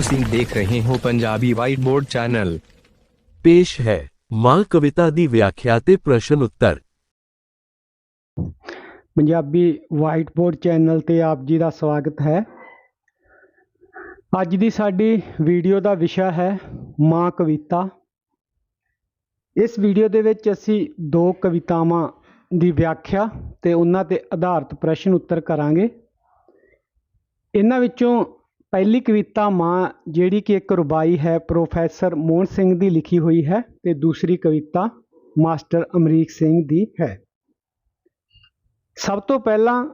ਤੁਸੀਂ ਦੇਖ ਰਹੇ ਹੋ ਪੰਜਾਬੀ ਵਾਈਟ ਬੋਰਡ ਚੈਨਲ ਪੇਸ਼ ਹੈ ਮਾਂ ਕਵਿਤਾ ਦੀ ਵਿਆਖਿਆ ਤੇ ਪ੍ਰਸ਼ਨ ਉੱਤਰ। ਪੰਜਾਬੀ ਵਾਈਟ ਬੋਰਡ ਚੈਨਲ ਤੇ ਆਪ ਜੀ ਦਾ ਸਵਾਗਤ ਹੈ। ਅੱਜ ਦੀ ਸਾਡੀ ਵੀਡੀਓ ਦਾ ਵਿਸ਼ਾ ਹੈ ਮਾਂ ਕਵਿਤਾ। ਇਸ ਵੀਡੀਓ ਦੇ ਵਿੱਚ ਅਸੀਂ ਦੋ ਕਵਿਤਾਵਾਂ ਦੀ ਵਿਆਖਿਆ ਤੇ ਉਹਨਾਂ ਤੇ ਆਧਾਰਿਤ ਪ੍ਰਸ਼ਨ ਉੱਤਰ ਕਰਾਂਗੇ। ਇਹਨਾਂ ਵਿੱਚੋਂ ਪਹਿਲੀ ਕਵਿਤਾ ਮਾਂ, ਜਿਹੜੀ ਕਿ ਇੱਕ ਰੁਬਾਈ ਹੈ, ਪ੍ਰੋਫੈਸਰ ਮੋਹਨ ਸਿੰਘ ਦੀ ਲਿਖੀ ਹੋਈ ਹੈ ਤੇ ਦੂਸਰੀ ਕਵਿਤਾ ਮਾਸਟਰ ਅਮਰੀਕ ਸਿੰਘ ਦੀ ਹੈ। ਸਭ ਤੋਂ ਪਹਿਲਾਂ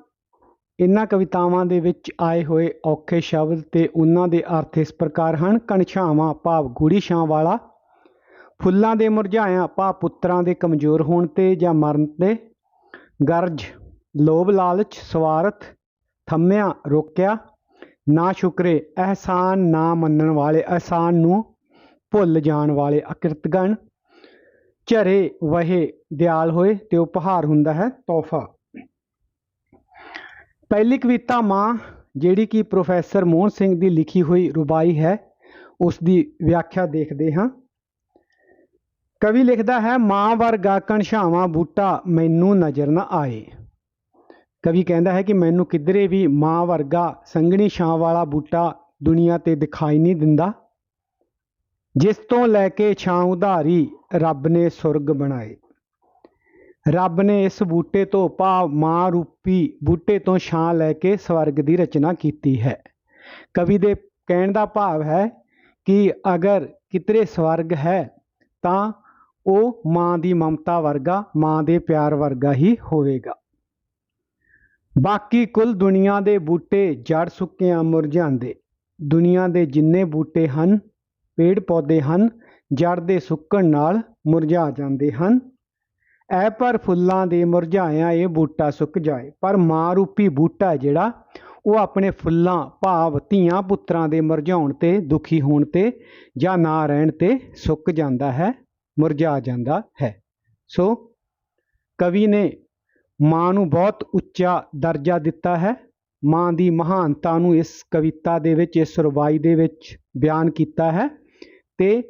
ਇਹਨਾਂ ਕਵਿਤਾਵਾਂ ਦੇ ਵਿੱਚ ਆਏ ਹੋਏ ਔਖੇ ਸ਼ਬਦ ਤੇ ਉਹਨਾਂ ਦੇ ਅਰਥ ਇਸ ਪ੍ਰਕਾਰ ਹਨ ਕਣਛਾਵਾਂ ਭਾਵ ਗੂੜੀ ਛਾਂ ਵਾਲਾ, ਫੁੱਲਾਂ ਦੇ ਮੁਰਝਾਇਆ ਭਾਵ ਪੁੱਤਰਾਂ ਦੇ ਕਮਜ਼ੋਰ ਹੋਣ ਤੇ ਜਾਂ ਮਰਨ ਤੇ, ਗਰਜ ਲੋਭ ਲਾਲਚ ਸਵਾਰਥ, ਥੰਮਿਆ, ਰੋਕਿਆ ਨਾ ਸ਼ੁਕਰੇ, ਅਹਿਸਾਨ ਨਾ ਮੰਨਣ ਵਾਲੇ ਅਹਿਸਾਨ ਨੂੰ ਭੁੱਲ ਜਾਣ ਵਾਲੇ ਅਕਿਰਤਗਣ। ਝਰੇ ਵਹੇ ਦਿਆਲ ਹੋਏ ਤੇ ਉਪਹਾਰ ਹੁੰਦਾ ਹੈ ਤੋਹਫਾ। ਪਹਿਲੀ ਕਵਿਤਾ ਮਾਂ, ਜਿਹੜੀ ਕਿ ਪ੍ਰੋਫੈਸਰ ਮੋਹਨ ਸਿੰਘ ਦੀ ਲਿਖੀ ਹੋਈ ਰੁਬਾਈ ਹੈ, ਉਸ ਦੀ ਵਿਆਖਿਆ ਦੇਖਦੇ ਹਾਂ। ਕਵੀ ਲਿਖਦਾ ਹੈ, ਮਾਂ ਵਰਗਾ ਕਣਛਾਵਾਂ ਬੂਟਾ ਮੈਨੂੰ ਨਜ਼ਰ ਨਾ ਆਏ। ਕਵੀ ਕਹਿੰਦਾ ਹੈ ਕਿ ਮੈਨੂੰ ਕਿਧਰੇ ਵੀ ਮਾਂ ਵਰਗਾ ਸੰਘਣੀ ਛਾਂ ਵਾਲਾ ਬੂਟਾ ਦੁਨੀਆ ਤੇ ਦਿਖਾਈ ਨਹੀਂ ਦਿੰਦਾ। ਜਿਸ ਤੋਂ ਲੈ ਕੇ ਛਾਂ ਉਧਾਰੀ ਰੱਬ ਨੇ ਸੁਰਗ ਬਣਾਏ। ਰੱਬ ਨੇ ਇਸ ਬੂਟੇ ਤੋਂ ਭਾਵ ਮਾਂ ਰੂਪੀ ਬੂਟੇ ਤੋਂ ਛਾਂ ਲੈ ਕੇ ਸਵਰਗ ਦੀ ਰਚਨਾ ਕੀਤੀ ਹੈ। ਕਵੀ ਦੇ ਕਹਿਣ ਦਾ ਭਾਵ ਹੈ ਕਿ ਅਗਰ ਕਿਤਰੇ ਸਵਰਗ ਹੈ, ਤਾਂ ਉਹ ਮਾਂ ਦੀ ਮਮਤਾ ਵਰਗਾ, ਮਾਂ ਦੇ ਪਿਆਰ ਵਰਗਾ ਹੀ ਹੋਵੇਗਾ। ਬਾਕੀ ਕੁੱਲ ਦੁਨੀਆ ਦੇ ਬੂਟੇ ਜੜ ਸੁੱਕਿਆਂ ਮੁਰਝਾਉਂਦੇ ਦੁਨੀਆ ਦੇ ਜਿੰਨੇ ਬੂਟੇ ਹਨ ਪੇੜ ਪੌਦੇ ਹਨ, ਜੜ ਦੇ ਸੁੱਕਣ ਨਾਲ ਮੁਰਝਾ ਜਾਂਦੇ ਹਨ। ਐ ਪਰ ਫੁੱਲਾਂ ਦੇ ਮੁਰਝਾਇਆ ਇਹ ਬੂਟਾ ਸੁੱਕ ਜਾਏ। ਪਰ ਮਾਂ ਰੂਪੀ ਬੂਟਾ ਜਿਹੜਾ, ਉਹ ਆਪਣੇ ਫੁੱਲਾਂ, ਭਾਵ ਧੀਆਂ ਪੁੱਤਰਾਂ ਦੇ ਮੁਰਝਾਉਣ ਤੇ, ਦੁਖੀ ਹੋਣ ਤੇ ਜਾਂ ਨਾ ਰਹਿਣ ਤੇ ਸੁੱਕ ਜਾਂਦਾ ਹੈ, ਮੁਰਝਾ ਜਾਂਦਾ ਹੈ। ਸੋ ਕਵੀ ਨੇ ਮਾਂ ਨੂੰ ਬਹੁਤ ਉੱਚਾ ਦਰਜਾ ਦਿੱਤਾ ਹੈ। ਮਾਂ ਦੀ ਮਹਾਨਤਾ ਨੂੰ ਇਸ ਕਵਿਤਾ ਦੇ ਵਿੱਚ, ਇਸ ਰੁਬਾਈ ਦੇ ਵਿੱਚ ਬਿਆਨ ਕੀਤਾ ਹੈ ਤੇ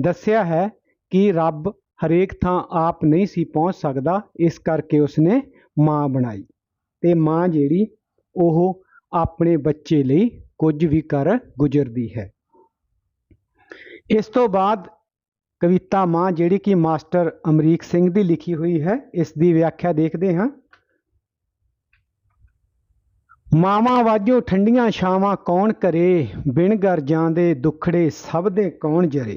ਦੱਸਿਆ ਹੈ ਕਿ ਰੱਬ ਹਰੇਕ ਥਾਂ ਆਪ ਨਹੀਂ ਸੀ ਪਹੁੰਚ ਸਕਦਾ, ਇਸ ਕਰਕੇ ਉਸਨੇ ਮਾਂ ਬਣਾਈ ਤੇ ਮਾਂ ਜਿਹੜੀ, ਉਹ ਆਪਣੇ ਬੱਚੇ ਲਈ ਕੁਝ ਵੀ ਕਰ ਗੁਜ਼ਰਦੀ ਹੈ। ਇਸ ਤੋਂ ਬਾਅਦ ਕਵਿਤਾ ਮਾਂ ਜਿਹੜੀ ਕਿ ਮਾਸਟਰ ਅਮਰੀਕ ਸਿੰਘ ਦੀ ਲਿਖੀ ਹੋਈ ਹੈ, ਇਸ ਦੀ ਵਿਆਖਿਆ ਦੇਖਦੇ ਹਾਂ। ਮਾਵਾਂ ਵਾਜੋ ਠੰਡੀਆਂ ਛਾਵਾਂ ਕੌਣ ਕਰੇ, ਬਿਨ ਗਰਜਾਂ ਦੇ ਦੁਖੜੇ ਸਭ ਦੇ ਕੌਣ ਜਰੇ।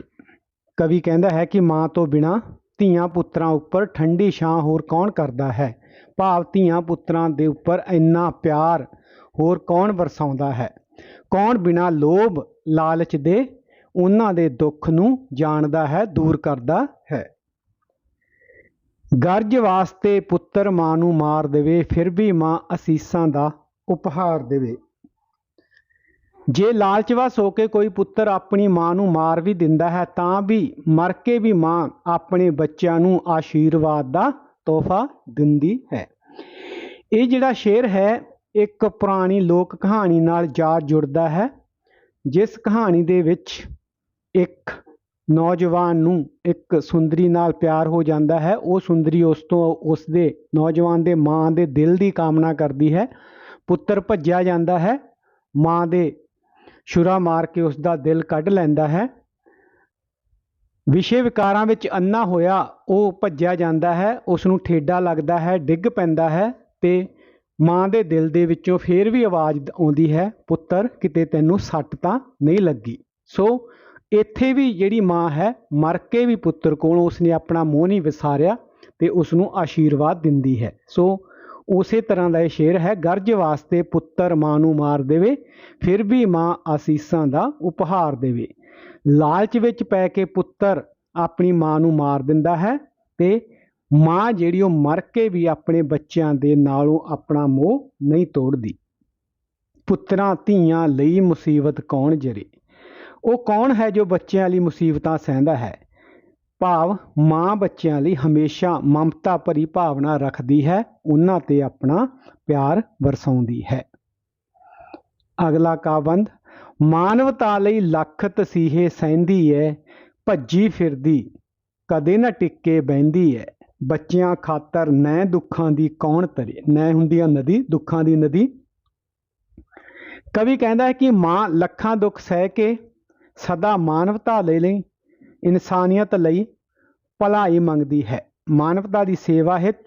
ਕਵੀ ਕਹਿੰਦਾ ਹੈ ਕਿ ਮਾਂ ਤੋਂ ਬਿਨਾ ਧੀਆਂ ਪੁੱਤਰਾਂ ਉੱਪਰ ਠੰਡੀ ਛਾਂ ਹੋਰ ਕੌਣ ਕਰਦਾ ਹੈ? ਭਾਵ ਧੀਆਂ ਪੁੱਤਰਾਂ ਦੇ ਉੱਪਰ ਇੰਨਾ ਪਿਆਰ ਹੋਰ ਕੌਣ ਵਰਸਾਉਂਦਾ ਹੈ? ਕੌਣ ਬਿਨਾ ਲੋਭ ਲਾਲਚ ਦੇ ਉਹਨਾਂ ਦੇ ਦੁੱਖ ਨੂੰ ਜਾਣਦਾ ਹੈ, ਦੂਰ ਕਰਦਾ ਹੈ। ਗਰਜ ਵਾਸਤੇ ਪੁੱਤਰ ਮਾਂ ਨੂੰ ਮਾਰ ਦੇਵੇ, ਫਿਰ ਵੀ ਮਾਂ ਅਸੀਸਾਂ ਦਾ ਉਪਹਾਰ ਦੇਵੇ। ਜੇ ਲਾਲਚਵਸ ਹੋ ਕੇ ਕੋਈ ਪੁੱਤਰ ਆਪਣੀ ਮਾਂ ਨੂੰ ਮਾਰ ਵੀ ਦਿੰਦਾ ਹੈ, ਤਾਂ ਵੀ ਮਰ ਕੇ ਵੀ ਮਾਂ ਆਪਣੇ ਬੱਚਿਆਂ ਨੂੰ ਆਸ਼ੀਰਵਾਦ ਦਾ ਤੋਹਫਾ ਦਿੰਦੀ ਹੈ। ਇਹ ਜਿਹੜਾ ਸ਼ੇਰ ਹੈ, ਇੱਕ ਪੁਰਾਣੀ ਲੋਕ ਕਹਾਣੀ ਨਾਲ ਜਾ ਜੁੜਦਾ ਹੈ, ਜਿਸ ਕਹਾਣੀ ਦੇ ਵਿੱਚ ਇੱਕ ਨੌਜਵਾਨ ਨੂੰ ਇੱਕ ਸੁੰਦਰੀ ਨਾਲ ਪਿਆਰ ਹੋ ਜਾਂਦਾ ਹੈ, ਉਹ ਸੁੰਦਰੀ ਉਸ ਤੋਂ ਉਸ ਦੇ ਨੌਜਵਾਨ ਦੇ ਮਾਂ ਦੇ ਦਿਲ ਦੀ ਕਾਮਨਾ ਕਰਦੀ ਹੈ। ਪੁੱਤਰ ਭੱਜਿਆ ਜਾਂਦਾ ਹੈ, ਮਾਂ ਦੇ ਛੁਰਾ ਮਾਰ ਕੇ ਉਸ ਦਾ ਦਿਲ ਕੱਢ ਲੈਂਦਾ ਹੈ। ਵਿਸ਼ੇ ਵਿਕਾਰਾਂ ਵਿੱਚ ਅੰਨਾ ਹੋਇਆ, ਉਹ ਭੱਜਿਆ ਜਾਂਦਾ ਹੈ ਉਸ ਨੂੰ ਠੇਡਾ ਲੱਗਦਾ ਹੈ, ਡਿੱਗ ਪੈਂਦਾ ਹੈ ਤੇ ਮਾਂ ਦੇ ਦਿਲ ਦੇ ਵਿੱਚੋਂ ਫੇਰ ਵੀ ਆਵਾਜ਼ ਆਉਂਦੀ ਹੈ, ਪੁੱਤਰ, ਕਿਤੇ ਤੈਨੂੰ ਸੱਟ ਤਾਂ ਨਹੀਂ ਲੱਗੀ? ਸੋ ਇੱਥੇ ਵੀ ਜਿਹੜੀ ਮਾਂ ਹੈ, ਮਰ ਕੇ ਵੀ ਪੁੱਤਰ ਕੋਲ ਉਸਨੇ ਆਪਣਾ ਮੋਹ ਨਹੀਂ ਵਿਸਾਰਿਆ ਤੇ ਉਸ ਨੂੰ ਆਸ਼ੀਰਵਾਦ ਦਿੰਦੀ ਹੈ। ਸੋ ਉਸੇ ਤਰ੍ਹਾਂ ਦਾ ਇਹ ਸ਼ੇਰ ਹੈ, ਗਰਜ ਵਾਸਤੇ ਪੁੱਤਰ ਮਾਂ ਨੂੰ ਮਾਰ ਦੇਵੇ, ਫਿਰ ਵੀ ਮਾਂ ਆਸੀਸਾਂ ਦਾ ਉਪਹਾਰ ਦੇਵੇ। ਲਾਲਚ ਵਿੱਚ ਪੈ ਕੇ ਪੁੱਤਰ ਆਪਣੀ ਮਾਂ ਨੂੰ ਮਾਰ ਦਿੰਦਾ ਹੈ ਤੇ ਮਾਂ ਜਿਹੜੀ ਉਹ ਮਰ ਕੇ ਵੀ ਆਪਣੇ ਬੱਚਿਆਂ ਦੇ ਨਾਲੋਂ ਆਪਣਾ ਮੋਹ ਨਹੀਂ ਤੋੜਦੀ। ਪੁੱਤਰਾਂ ਧੀਆਂ ਲਈ ਮੁਸੀਬਤ ਕੌਣ ਜਰੇ? ਉਹ ਕੌਣ ਹੈ ਜੋ ਬੱਚਿਆਂ ਲਈ ਮੁਸੀਬਤਾਂ ਸਹਿੰਦਾ ਹੈ? ਭਾਵ ਮਾਂ ਬੱਚਿਆਂ ਲਈ ਹਮੇਸ਼ਾ ਮਮਤਾ ਭਰੀ ਭਾਵਨਾ ਰੱਖਦੀ ਹੈ, ਉਹਨਾਂ ਤੇ ਆਪਣਾ ਪਿਆਰ ਵਰਸਾਉਂਦੀ ਹੈ। ਅਗਲਾ ਕਾਬੰਦ ਮਾਨਵਤਾ ਲਈ ਲੱਖ ਤਸੀਹੇ ਸਹਿੰਦੀ ਹੈ ਭੱਜੀ ਫਿਰਦੀ, ਕਦੇ ਨਾ ਟਿੱਕੇ ਬਹਿੰਦੀ ਹੈ ਬੱਚਿਆਂ ਖਾਤਰ ਨੈ ਦੁੱਖਾਂ ਦੀ ਕੌਣ ਤਰੇ? ਨੈ ਹੁੰਦੀ ਆ ਨਦੀ, ਦੁੱਖਾਂ ਦੀ ਨਦੀ। ਕਵੀ ਕਹਿੰਦਾ ਹੈ ਕਿ ਮਾਂ ਲੱਖਾਂ ਦੁੱਖ ਸਹਿ ਕੇ ਸਦਾ ਮਾਨਵਤਾ ਲਈ ਲਈ ਇਨਸਾਨੀਅਤ ਲਈ ਭਲਾਈ ਮੰਗਦੀ ਹੈ। ਮਾਨਵਤਾ ਦੀ ਸੇਵਾ ਹਿੱਤ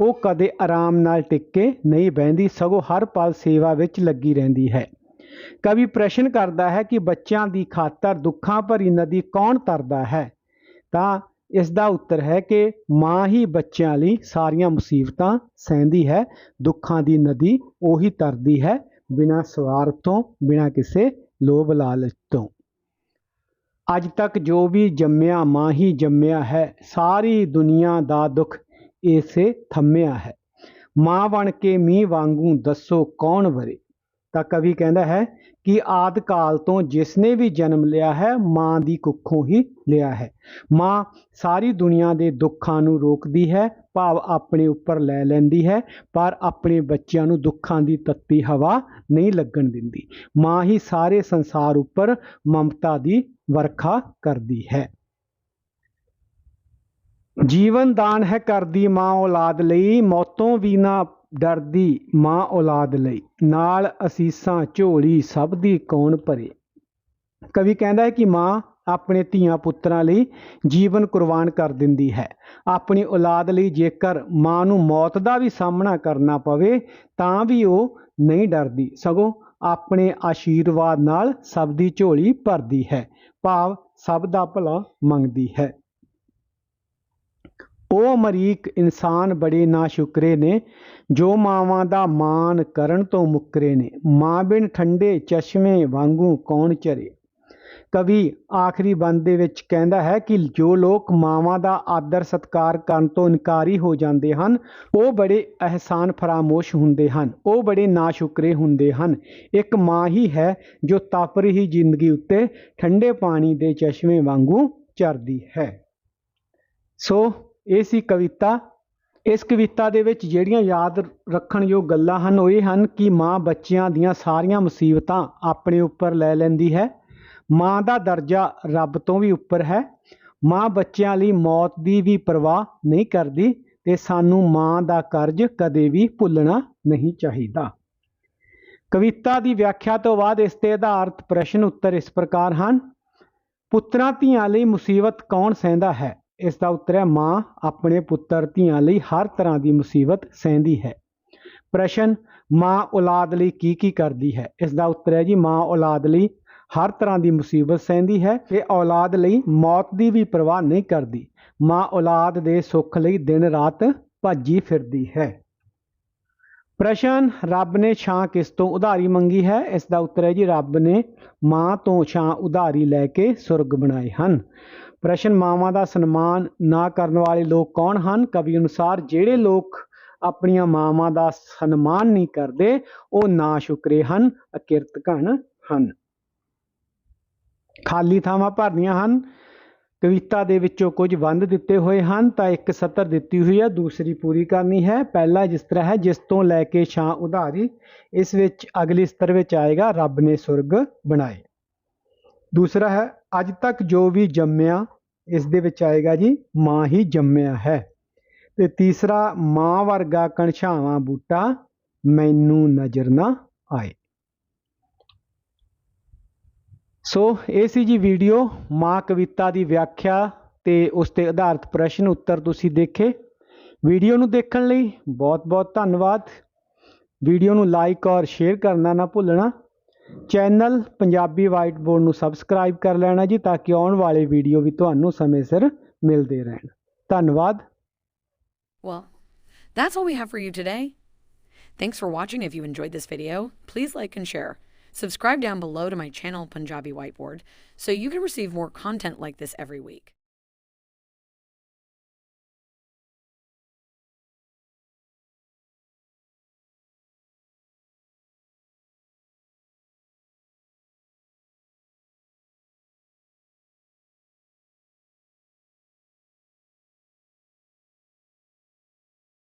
ਉਹ ਕਦੇ ਆਰਾਮ ਨਾਲ ਟਿਕ ਕੇ ਨਹੀਂ ਬਹਿੰਦੀ, ਸਗੋਂ ਹਰ ਪਲ ਸੇਵਾ ਵਿੱਚ ਲੱਗੀ ਰਹਿੰਦੀ ਹੈ। ਕਵੀ ਪ੍ਰਸ਼ਨ ਕਰਦਾ ਹੈ ਕਿ ਬੱਚਿਆਂ ਦੀ ਖਾਤਰ ਦੁੱਖਾਂ ਭਰੀ ਨਦੀ ਕੌਣ ਤਰਦਾ ਹੈ? ਤਾਂ ਇਸ ਦਾ ਉੱਤਰ ਹੈ ਕਿ ਮਾਂ ਹੀ ਬੱਚਿਆਂ ਲਈ ਸਾਰੀਆਂ ਮੁਸੀਬਤਾਂ ਸਹਿੰਦੀ ਹੈ, ਦੁੱਖਾਂ ਦੀ ਨਦੀ ਉਹੀ ਤਰਦੀ ਹੈ ਬਿਨਾਂ ਸਵਾਰਥ ਤੋਂ ਬਿਨਾਂ ਕਿਸੇ ਲੋਭ ਲਾਲਚ ਤੋਂ। ਅੱਜ ਤੱਕ ਜੋ ਵੀ ਜੰਮਿਆ ਮਾਂ ਹੀ ਜੰਮਿਆ ਹੈ, ਸਾਰੀ ਦੁਨੀਆ ਦਾ ਦੁੱਖ ਇਸੇ ਥੰਮਿਆ ਹੈ। ਮਾਂ ਬਣ ਕੇ ਮੀਂਹ ਵਾਂਗੂ ਦੱਸੋ ਕੌਣ ਵਰੇ? ਤਾਂ ਕਵੀ ਕਹਿੰਦਾ ਹੈ ਕਿ ਆਦ ਕਾਲ ਤੋਂ ਜਿਸ ਨੇ ਵੀ ਜਨਮ ਲਿਆ ਹੈ, ਮਾਂ ਦੀ ਕੁੱਖੋਂ ਹੀ ਲਿਆ ਹੈ। ਮਾਂ ਸਾਰੀ ਦੁਨੀਆ ਦੇ ਦੁੱਖਾਂ ਨੂੰ ਰੋਕਦੀ ਹੈ, ਭਾਵ ਆਪਣੇ ਉੱਪਰ ਲੈ ਲੈਂਦੀ ਹੈ, ਪਰ ਆਪਣੇ ਬੱਚਿਆਂ ਨੂੰ ਦੁੱਖਾਂ ਦੀ ਤੱਤੀ ਹਵਾ ਨਹੀਂ ਲੱਗਣ ਦਿੰਦੀ। ਮਾਂ ਹੀ ਸਾਰੇ ਸੰਸਾਰ ਉੱਪਰ ਮਮਤਾ ਦੀ ਵਰਖਾ ਕਰਦੀ ਹੈ। ਜੀਵਨ ਦਾਨ ਹੈ ਕਰਦੀ ਮਾਂ ਔਲਾਦ ਲਈ, ਮੌਤੋਂ ਵੀ ਨਾ ਡਰਦੀ ਮਾਂ ਔਲਾਦ ਲਈ। ਨਾਲ ਅਸੀਸਾਂ, ਝੋਲੀ ਸਭ ਦੀ ਕੌਣ ਭਰੇ? ਕਵੀ ਕਹਿੰਦਾ ਹੈ ਕਿ ਮਾਂ ਆਪਣੇ ਧੀਆਂ ਪੁੱਤਰਾਂ ਲਈ ਜੀਵਨ ਕੁਰਬਾਨ ਕਰ ਦਿੰਦੀ ਹੈ। ਆਪਣੀ ਔਲਾਦ ਲਈ ਜੇਕਰ ਮਾਂ ਨੂੰ ਮੌਤ ਦਾ ਵੀ ਸਾਹਮਣਾ ਕਰਨਾ ਪਵੇ, ਤਾਂ ਵੀ ਉਹ ਨਹੀਂ ਡਰਦੀ। ਸਗੋਂ ਆਪਣੇ ਆਸ਼ੀਰਵਾਦ ਨਾਲ ਸਭ ਦੀ ਝੋਲੀ ਭਰਦੀ ਹੈ। ਭਾਵ ਸਭ ਦਾ ਭਲਾ ਮੰਗਦੀ ਹੈ। ਉਹ ਅਮਰੀਕ ਇਨਸਾਨ ਬੜੇ ਨਾ ਸ਼ੁਕਰੇ ਨੇ, ਜੋ ਮਾਵਾਂ ਦਾ ਮਾਨ ਕਰਨ ਤੋਂ ਮੁੱਕਰੇ ਨੇ। ਮਾਂ ਬਿਨ ਠੰਡੇ ਚਸ਼ਮੇ ਵਾਂਗੂ ਕੌਣ ਚਰੇ? ਕਵੀ ਆਖਰੀ ਬੰਦ ਦੇ ਵਿੱਚ ਕਹਿੰਦਾ ਹੈ ਕਿ ਜੋ ਲੋਕ ਮਾਵਾਂ ਦਾ ਆਦਰ ਸਤਕਾਰ ਕਰਨ ਤੋਂ ਇਨਕਾਰੀ ਹੋ ਜਾਂਦੇ ਹਨ, ਉਹ ਬੜੇ ਅਹਿਸਾਨ ਫਰਾਮੋਸ਼ ਹੁੰਦੇ ਹਨ, ਉਹ ਬੜੇ ਨਾਸ਼ੁਕਰੇ ਹੁੰਦੇ ਹਨ। ਇੱਕ ਮਾਂ ਹੀ ਹੈ ਜੋ ਤਪ ਰਹੀ ਜ਼ਿੰਦਗੀ ਉੱਤੇ ਠੰਡੇ ਪਾਣੀ ਦੇ ਚਸ਼ਮੇ ਵਾਂਗੂ ਚਰਦੀ ਹੈ। ਸੋ, ਇਹ ਸੀ ਕਵਿਤਾ। ਇਸ ਕਵਿਤਾ ਦੇ ਵਿੱਚ ਜਿਹੜੀਆਂ ਯਾਦ ਰੱਖਣਯੋਗ ਗੱਲਾਂ ਹਨ, ਉਹ ਇਹ ਹਨ ਕਿ ਮਾਂ ਬੱਚਿਆਂ ਦੀਆਂ ਸਾਰੀਆਂ ਮੁਸੀਬਤਾਂ ਆਪਣੇ ਉੱਪਰ ਲੈ ਲੈਂਦੀ ਹੈ। ਮਾਂ ਦਾ ਦਰਜਾ ਰੱਬ ਤੋਂ ਵੀ ਉੱਪਰ ਹੈ। ਮਾਂ ਬੱਚਿਆਂ ਲਈ ਮੌਤ ਦੀ ਵੀ ਪਰਵਾਹ ਨਹੀਂ ਕਰਦੀ ਤੇ ਸਾਨੂੰ ਮਾਂ ਦਾ ਕਰਜ਼ ਕਦੇ ਵੀ ਭੁੱਲਣਾ ਨਹੀਂ ਚਾਹੀਦਾ। ਕਵਿਤਾ ਦੀ ਵਿਆਖਿਆ ਤੋਂ ਬਾਅਦ ਇਸ ਤੇ ਆਧਾਰਿਤ ਪ੍ਰਸ਼ਨ ਉੱਤਰ ਇਸ ਪ੍ਰਕਾਰ ਹਨ। ਪੁੱਤਰਾਂ ਧੀਆਂ ਲਈ ਮੁਸੀਬਤ ਕੌਣ ਸਹਿੰਦਾ ਹੈ? ਇਸ ਦਾ ਉੱਤਰ ਹੈ, ਮਾਂ ਆਪਣੇ ਪੁੱਤਰ ਧੀਆਂ ਲਈ ਹਰ ਤਰ੍ਹਾਂ ਦੀ ਮੁਸੀਬਤ ਸਹਿੰਦੀ ਹੈ। ਪ੍ਰਸ਼ਨ, ਮਾਂ ਔਲਾਦ ਲਈ ਕੀ ਕੀ ਕਰਦੀ ਹੈ? ਇਸ ਦਾ ਉੱਤਰ ਹੈ ਜੀ, ਮਾਂ ਔਲਾਦ ਲਈ ਹਰ ਤਰ੍ਹਾਂ ਦੀ ਮੁਸੀਬਤ ਸਹਿੰਦੀ ਹੈ। ਤੇ ਔਲਾਦ ਲਈ ਮੌਤ ਦੀ ਵੀ ਪਰਵਾਹ ਨਹੀਂ ਕਰਦੀ। ਮਾਂ ਔਲਾਦ ਦੇ ਸੁੱਖ ਲਈ ਦਿਨ ਰਾਤ ਭੱਜੀ ਫਿਰਦੀ ਹੈ। ਪ੍ਰਸ਼ਨ, ਰੱਬ ਨੇ ਛਾਂ ਕਿਸ ਤੋਂ ਉਧਾਰੀ ਮੰਗੀ ਹੈ? ਇਸ ਦਾ ਉੱਤਰ ਹੈ ਜੀ, ਰੱਬ ਨੇ ਮਾਂ ਤੋਂ ਛਾਂ ਉਧਾਰੀ ਲੈ ਕੇ ਸੁਰਗ ਬਣਾਏ ਹਨ। ਪ੍ਰਸ਼ਨ, ਮਾਵਾਂ ਦਾ ਸਨਮਾਨ ਨਾ ਕਰਨ ਵਾਲੇ ਲੋਕ ਕੌਣ ਹਨ? ਕਵੀ ਅਨੁਸਾਰ ਜਿਹੜੇ ਲੋਕ ਆਪਣੀਆਂ ਮਾਵਾਂ ਦਾ ਸਨਮਾਨ ਨਹੀਂ ਕਰਦੇ, ਉਹ ਨਾ ਸ਼ੁਕਰੇ ਹਨ, ਅਕਿਰਤ ਹਨ। ਖਾਲੀ ਥਾਵਾਂ ਭਰਨੀਆਂ ਹਨ। ਕਵਿਤਾ ਦੇ ਵਿੱਚੋਂ ਕੁਝ ਬੰਦ ਦਿੱਤੇ ਹੋਏ ਹਨ, ਤਾਂ ਇੱਕ ਸਤਰ ਦਿੱਤੀ ਹੋਈ ਹੈ, ਦੂਸਰੀ ਪੂਰੀ ਕਰਨੀ ਹੈ। ਪਹਿਲਾ ਜਿਸ ਤਰ੍ਹਾਂ ਹੈ, ਜਿਸ ਤੋਂ ਲੈ ਕੇ ਛਾਂ ਉਧਾਰੀ, ਇਸ ਵਿੱਚ ਅਗਲੀ ਸਤਰ ਵਿੱਚ ਆਏਗਾ, ਰੱਬ ਨੇ ਸੁਰਗ ਬਣਾਏ। ਦੂਸਰਾ ਹੈ, ਅੱਜ ਤੱਕ ਜੋ ਵੀ ਜੰਮਿਆ, ਇਸ ਦੇ ਵਿੱਚ ਆਏਗਾ ਜੀ, ਮਾਂ ਹੀ ਜੰਮਿਆ ਹੈ। ਤੇ ਤੀਸਰਾ, ਮਾਂ ਵਰਗਾ ਕਣਛਾਵਾਂ ਬੂਟਾ, ਮੈਨੂੰ ਨਜ਼ਰ ਨਾ ਆਏ। ਸੋ ਇਹ ਸੀ ਜੀ ਵੀਡੀਓ ਮਾਂ ਕਵਿਤਾ ਦੀ ਵਿਆਖਿਆ ਤੇ ਉਸ ਤੇ ਆਧਾਰਿਤ ਪ੍ਰਸ਼ਨ ਉੱਤਰ ਤੁਸੀਂ ਦੇਖੇ ਵੀਡੀਓ ਨੂੰ ਦੇਖਣ ਲਈ ਬਹੁਤ-ਬਹੁਤ ਧੰਨਵਾਦ ਵੀਡੀਓ ਨੂੰ ਲਾਈਕ ਔਰ ਸ਼ੇਅਰ ਕਰਨਾ ਨਾ ਭੁੱਲਣਾ ਚੈਨਲ ਪੰਜਾਬੀ ਵਾਈਟ ਬੋਰਡ ਨੂੰ ਸਬਸਕ੍ਰਾਈਬ ਕਰ ਲੈਣਾ ਜੀ ਤਾਂ ਕਿ ਆਉਣ ਵਾਲੇ ਵੀਡੀਓ ਵੀ ਤੁਹਾਨੂੰ ਸਮੇਂ ਸਿਰ ਮਿਲਦੇ ਰਹਿਣ ਧੰਨਵਾਦ Well, that's all we have for you today. Thanks for watching. If you enjoyed this video, please like and share. Subscribe down below to my channel, Punjabi Whiteboard, so you can receive more content like this every week.